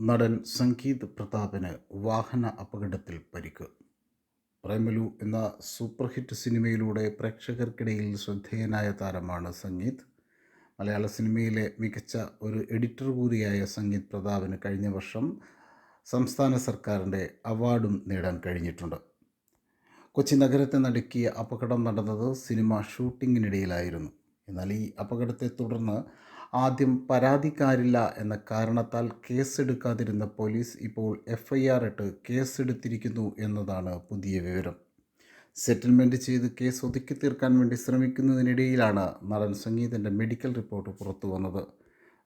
നടൻ സംഗീത് പ്രതാപിന് വാഹന അപകടത്തിൽ പരിക്ക്. പ്രേമലു എന്ന സൂപ്പർ ഹിറ്റ് സിനിമയിലൂടെ പ്രേക്ഷകർക്കിടയിൽ ശ്രദ്ധേയനായ താരമാണ് സംഗീത്. മലയാള സിനിമയിലെ മികച്ച ഒരു എഡിറ്റർ കൂടിയായ സംഗീത് പ്രതാപിന് കഴിഞ്ഞ വർഷം സംസ്ഥാന സർക്കാരിന്റെ അവാർഡും നേടാൻ കഴിഞ്ഞിട്ടുണ്ട്. കൊച്ചി നഗരത്തെ നടുക്കിയ അപകടം നടന്നത് സിനിമ ഷൂട്ടിങ്ങിനിടയിലായിരുന്നു. എന്നാൽ ഈ അപകടത്തെ തുടർന്ന് ആദ്യം പരാതിക്കാരില്ല എന്ന കാരണത്താൽ കേസെടുക്കാതിരുന്ന പോലീസ് ഇപ്പോൾ എഫ്ഐആർ ഇട്ട് കേസെടുത്തിരിക്കുന്നു എന്നതാണ് പുതിയ വിവരം. സെറ്റിൽമെന്റ് ചെയ്ത് കേസ് ഒതുക്കി തീർക്കാൻ വേണ്ടി ശ്രമിക്കുന്നതിനിടയിലാണ് നടൻ സംഗീതന്റെ മെഡിക്കൽ റിപ്പോർട്ട് പുറത്തു വന്നത്.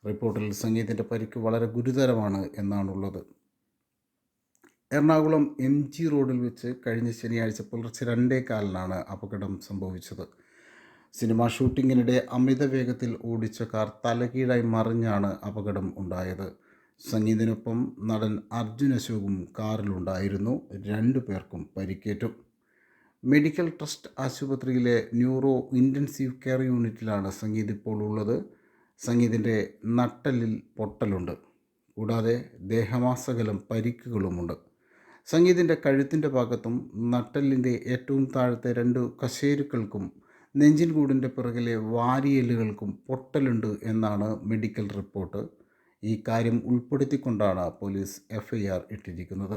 റിപ്പോർട്ടിൽ സംഗീതിന്റെ പരിക്ക് വളരെ ഗുരുതരമാണ് എന്നാണുള്ളത്. എറണാകുളം എം ജി റോഡിൽ വെച്ച് കഴിഞ്ഞ ശനിയാഴ്ച പുലർച്ചെ രണ്ടേ കാലിനാണ് അപകടം സംഭവിച്ചത്. സിനിമാ ഷൂട്ടിങ്ങിനിടെ അമിത വേഗത്തിൽ ഓടിച്ച കാർ തലകീഴായി മറിഞ്ഞാണ് അപകടം ഉണ്ടായത്. സംഗീതിനൊപ്പം നടൻ അർജുൻ അശോകും കാറിലുണ്ടായിരുന്നു. രണ്ടു പേർക്കും പരിക്കേറ്റു. മെഡിക്കൽ ട്രസ്റ്റ് ആശുപത്രിയിലെ ന്യൂറോ ഇന്റൻസീവ് കെയർ യൂണിറ്റിലാണ് സംഗീത് ഇപ്പോൾ ഉള്ളത്. സംഗീതിന്റെ നട്ടലിൽ പൊട്ടലുണ്ട്. കൂടാതെ ദേഹമാസകലം പരിക്കുകളുമുണ്ട്. സംഗീതിന്റെ കഴുത്തിന്റെ ഭാഗത്തും നട്ടലിന്റെ ഏറ്റവും താഴത്തെ രണ്ട് കശേരുക്കൾക്കും നെഞ്ചിൻ കൂടിന്റെ പിറകിലെ വാരിയലുകൾക്കും പൊട്ടലുണ്ട് എന്നാണ് മെഡിക്കൽ റിപ്പോർട്ട്. ഈ കാര്യം ഉൾപ്പെടുത്തിക്കൊണ്ടാണ് പോലീസ് എഫ്ഐആർ ഇട്ടിരിക്കുന്നത്.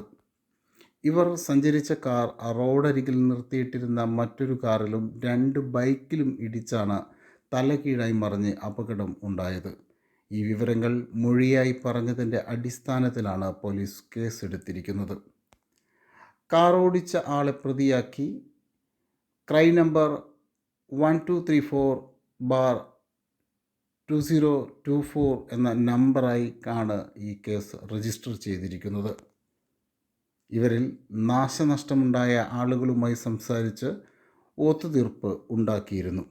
ഇവർ സഞ്ചരിച്ച കാർ റോഡരികിൽ നിർത്തിയിട്ടിരുന്ന മറ്റൊരു കാറിലും രണ്ട് ബൈക്കിലും ഇടിച്ചാണ് തലകീഴായി മറിഞ്ഞ് അപകടം ഉണ്ടായത്. ഈ വിവരങ്ങൾ മൊഴിയായി പറഞ്ഞതിന്റെ അടിസ്ഥാനത്തിലാണ് പോലീസ് കേസെടുത്തിരിക്കുന്നത്. കാർ ഓടിച്ച ആളെ പ്രതിയാക്കി. Crime number one two three four bar two zero two four എന്ന നമ്പറായി ആണ് ഈ കേസ് രജിസ്റ്റർ ചെയ്തിരിക്കുന്നത്. ഇവരിൽ നാശനഷ്ടമുണ്ടായ ആളുകളുമായി സംസാരിച്ച് ഒത്തുതീർപ്പ് ഉണ്ടാക്കിയിരുന്നു.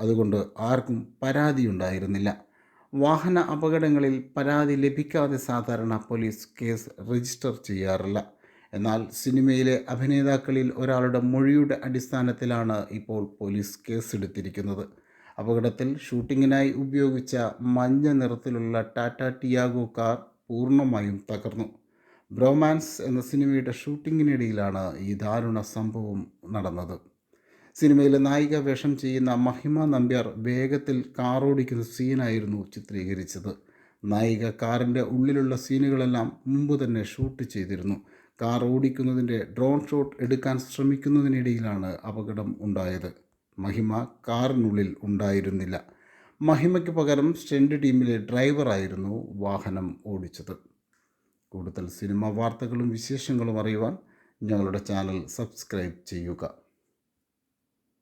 അതുകൊണ്ട് ആർക്കും പരാതിയുണ്ടായിരുന്നില്ല വാഹന അപകടങ്ങളിൽ പരാതി ലഭിക്കാതെ സാധാരണ പോലീസ് കേസ് രജിസ്റ്റർ ചെയ്യാറില്ല. എന്നാൽ സിനിമയിലെ അഭിനേതാക്കളിൽ ഒരാളുടെ മൊഴിയുടെ അടിസ്ഥാനത്തിലാണ് ഇപ്പോൾ പോലീസ് കേസെടുത്തിരിക്കുന്നത്. അപകടത്തിൽ ഷൂട്ടിങ്ങിനായി ഉപയോഗിച്ച മഞ്ഞ നിറത്തിലുള്ള ടാറ്റ ടിയാഗോ കാർ പൂർണമായും തകർന്നു. ബ്രോമാൻസ് എന്ന സിനിമയുടെ ഷൂട്ടിങ്ങിനിടയിലാണ് ഈ ദാരുണ സംഭവം നടന്നത്. സിനിമയിലെ നായിക വേഷം ചെയ്യുന്ന മഹിമ നമ്പ്യാർ വേഗത്തിൽ കാറോടിക്കുന്ന സീനായിരുന്നു ചിത്രീകരിച്ചത്. നായിക കാറിന്റെ ഉള്ളിലുള്ള സീനുകളെല്ലാം മുമ്പ് തന്നെ ഷൂട്ട് ചെയ്തിരുന്നു. കാർ ഓടിക്കുന്നതിന്റെ ഡ്രോൺ ഷോട്ട് എടുക്കാൻ ശ്രമിക്കുന്നതിനിടയിലാണ് അപകടം ഉണ്ടായത്. മഹിമ കാറിനുള്ളിൽ ഉണ്ടായിരുന്നില്ല. മഹിമയ്ക്ക് പകരം സ്റ്റെൻഡ് ടീമിലെ ഡ്രൈവറായിരുന്നു വാഹനം ഓടിച്ചത്. കൂടുതൽ സിനിമ വാർത്തകളും വിശേഷങ്ങളും അറിയുവാൻ ഞങ്ങളുടെ ചാനൽ സബ്സ്ക്രൈബ് ചെയ്യുക.